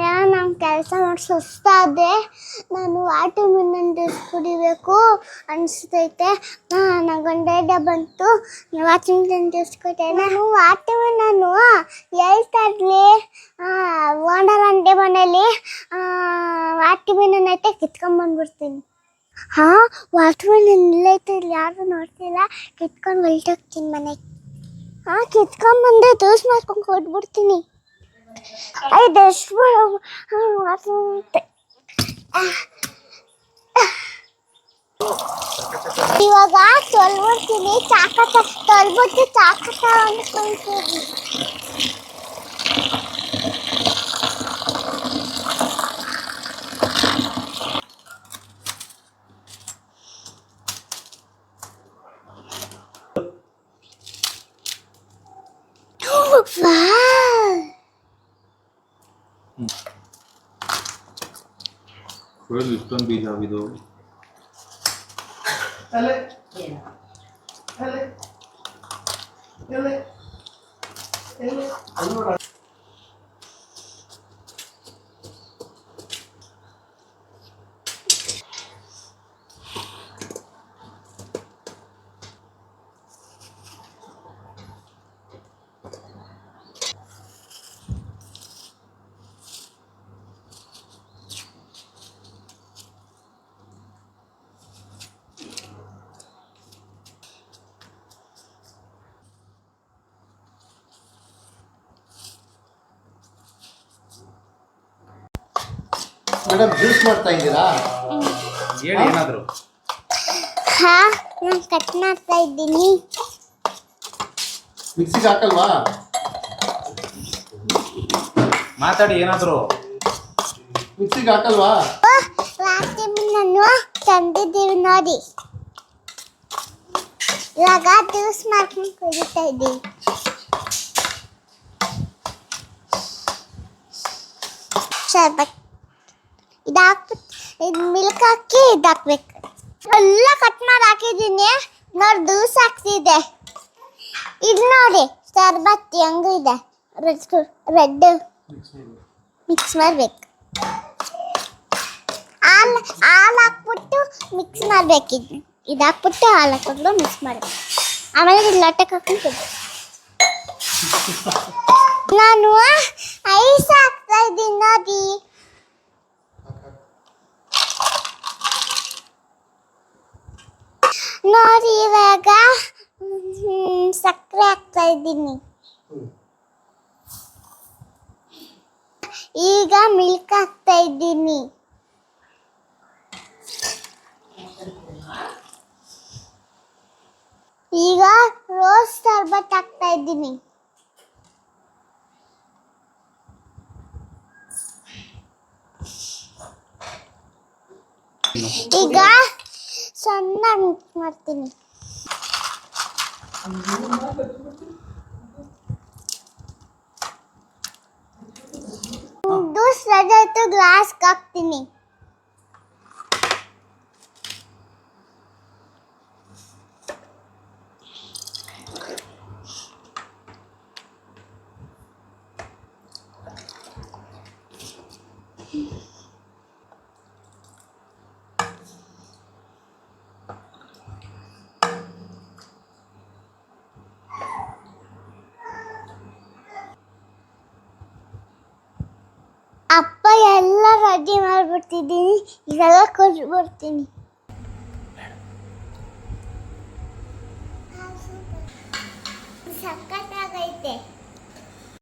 ಯಾ ನಮ್ಮ ಕೆಲಸ ಮಾಡಿ ಸುಸ್ತಾದೆ ನಾನು ವಾಟರ್ ಮಿಲನ್ ಜ್ಯೂಸ್ ಕುಡಿಬೇಕು ಅನಿಸ್ತೈತೆ. ನನ್ನ ಗಂಡ ಬಂತು. ವಾಟರ್ ಮಿಲನ್ ಜ್ಯೂಸ್ ಕುಡಿದೆ ನಾನು ವಾಟರ್ ಮಿಲನ್ನು ಇರಲಿ. ಓನರ್ ಅಂಡೆ ಮನೇಲಿ ವಾಟರ್ ಮಿಲನ್ ಐತೆ ಕಿತ್ಕೊಂಬಂದ್ಬಿಡ್ತೀನಿ ಹಾಂ ವಾಟರ್ ಮಿಲನ್ ಇಲ್ಲೈತೆ ಇಲ್ಲಿ ಯಾರು ನೋಡ್ತಿಲ್ಲ ಕಿತ್ಕೊಂಡು ಹೊಲ್ಟೋಗ್ತೀನಿ ಮನೆಗೆ. ಹಾಂ ಬಂದೆ ಜ್ಯೂಸ್ ಮಾಡ್ಕೊಂಡು ಕೊಟ್ಬಿಡ್ತೀನಿ ಐದು ಇವಾಗ ತೊಳ್ಬಿಡ್ತೀನಿ ಚಾಕಟ ತೊಳ್ಬಿಟ್ಟು ಚಾಕಟ ಅನ್ಕೊಳ್ತೀನಿ ವಾವ್ Well, Lipton भी जा भी दो पहले पहले पहले पहले ಮೇಡಮ್ ಜ್ಯೂಸ್ ಮಾಡ್ತಾ ಇದ್ದೀರಾ? ಹೇಳಿ ಏನಾದ್ರು? ಹಾ ನಾನು ಕಟ್ ಮಾಡ್ತಾ ಇದ್ದೀನಿ. ಮಿಕ್ಸಿಗೆ ಹಾಕಲ್ವಾ? ಮಾತಾಡಿ ಏನಾದ್ರು? ಮಿಕ್ಸಿಗೆ ಹಾಕಲ್ವಾ? ನಾನು ತಂದಿದ್ದೀವಿ ನೋಡಿ. ಇವಾಗ ಜ್ಯೂಸ್ ಮಾಡ್ಕೊಂಡು ಕುಡಿತಾ ಇದ್ದೀವಿ ಶರ್ಬತ್ ಇದು ಹಾಕ್ಬಿಟ್ಟು ಇದು ಮಿಲ್ಕ್ ಹಾಕಿ ಇದು ಹಾಕ್ಬೇಕು ಎಲ್ಲ ಕಟ್ ಮಾಡಿ ಹಾಕಿದ್ದೀನಿ. ನೋಡಿ ಜ್ಯೂಸ್ ಹಾಕ್ಸಿದೆ. ಇದು ನೋಡಿ ಶರ್ಬತ್ ಇದೆ. ರೆಡ್ ರೆಡ್ ಮಿಕ್ಸ್ ಮಾಡ್ಬೇಕು. ಹಾಲು ಹಾಲು ಹಾಕ್ಬಿಟ್ಟು ಮಿಕ್ಸ್ ಮಾಡ್ಬೇಕಿದ್ದು ಇದು ಹಾಕ್ಬಿಟ್ಟು ಹಾಲು ಹಾಕೊಂಡು ಮಿಕ್ಸ್ ಮಾಡಬೇಕು. ಆಮೇಲೆ ಇದು ಲಟ್ಟಕ್ಕೆ ಹಾಕೊಂಡು ನಾನು ಐಸ್ ಹಾಕ್ತಾ ಇದ್ದೀನಿ, ನೋಡಿ. ನೋಡಿ, ಇವಾಗ ಸಕ್ಕರೆ ಹಾಕ್ತಾ ಇದ್ದೀನಿ. ಈಗ ಮಿಲ್ಕ್ ಹಾಕ್ತಾ ಇದ್ದೀನಿ. ಈಗ ರೋಸ್ ಶರ್ಬತ್ ಹಾಕ್ತಾ ಇದ್ದೀನಿ. ಈಗ ಸಣ್ಣ ಮಿಕ್ಸ್ ಮಾಡ್ತೀನಿ ಜ್ಯೂಸ್ ರೆಡಿ ಆಯ್ತು ಗ್ಲಾಸ್ಗೆ ಹಾಕ್ತೀನಿ ಅಪ್ಪ ಎಲ್ಲ ರೆಡಿ ಮಾಡ್ಬಿಡ್ತಿದ್ದೀನಿ. ಇದೆಲ್ಲ ಕೊಟ್ಬಿಡ್ತೀನಿ ಸಖತ್ತಾಗೈತೆ.